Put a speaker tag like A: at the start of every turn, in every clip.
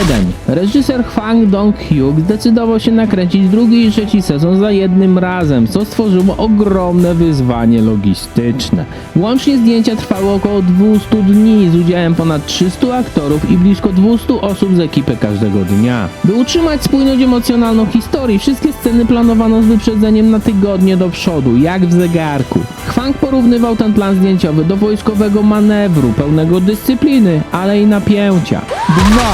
A: 1. Reżyser Hwang Dong-hyuk zdecydował się nakręcić drugi i trzeci sezon za jednym razem, co stworzyło ogromne wyzwanie logistyczne. Łącznie zdjęcia trwały około 200 dni z udziałem ponad 300 aktorów i blisko 200 osób z ekipy każdego dnia. By utrzymać spójność emocjonalną historii, wszystkie sceny planowano z wyprzedzeniem na tygodnie do przodu, jak w zegarku. Hwang porównywał ten plan zdjęciowy do wojskowego manewru, pełnego dyscypliny, ale i napięcia. 2.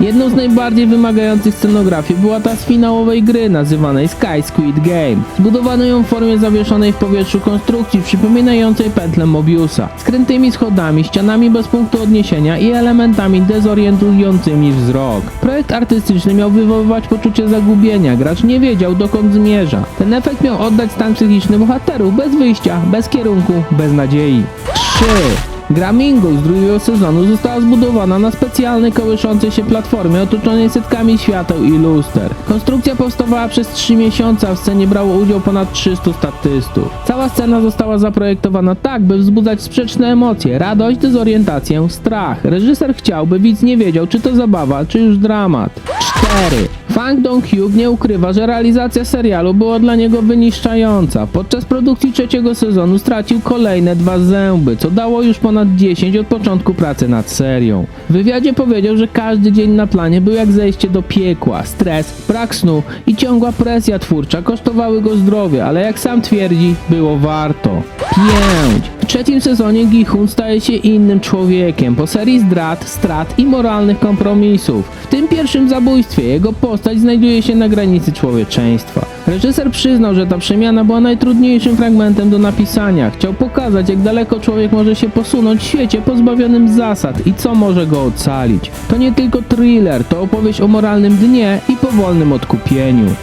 A: Jedną z najbardziej wymagających scenografii była ta z finałowej gry nazywanej Sky Squid Game. Zbudowano ją w formie zawieszonej w powietrzu konstrukcji przypominającej pętlę Mobiusa, z krętymi schodami, ścianami bez punktu odniesienia i elementami dezorientującymi wzrok. Projekt artystyczny miał wywoływać poczucie zagubienia, gracz nie wiedział dokąd zmierza. Ten efekt miał oddać stan psychiczny bohaterów bez wyjścia, bez kierunku, bez nadziei. 3. Gra Mingus z drugiego sezonu została zbudowana na specjalnej kołyszącej się platformie otoczonej setkami świateł i luster. Konstrukcja powstawała przez 3 miesiące, a w scenie brało udział ponad 300 statystów. Cała scena została zaprojektowana tak, by wzbudzać sprzeczne emocje, radość, dezorientację, strach. Reżyser chciał, by widz nie wiedział, czy to zabawa, czy już dramat. 4. Fang Dong-hyuk nie ukrywa, że realizacja serialu była dla niego wyniszczająca. Podczas produkcji trzeciego sezonu stracił kolejne dwa zęby, co dało już ponad 10 od początku pracy nad serią. W wywiadzie powiedział, że każdy dzień na planie był jak zejście do piekła. Stres, brak snu i ciągła presja twórcza kosztowały go zdrowie, ale jak sam twierdzi, było warto. 5. W trzecim sezonie Gi-hun staje się innym człowiekiem po serii zdrad, strat i moralnych kompromisów. W tym pierwszym zabójstwie jego postać znajduje się na granicy człowieczeństwa. Reżyser przyznał, że ta przemiana była najtrudniejszym fragmentem do napisania. Chciał pokazać, jak daleko człowiek może się posunąć w świecie pozbawionym zasad i co może go ocalić. To nie tylko thriller, to opowieść o moralnym dnie i powolnym odkupieniu.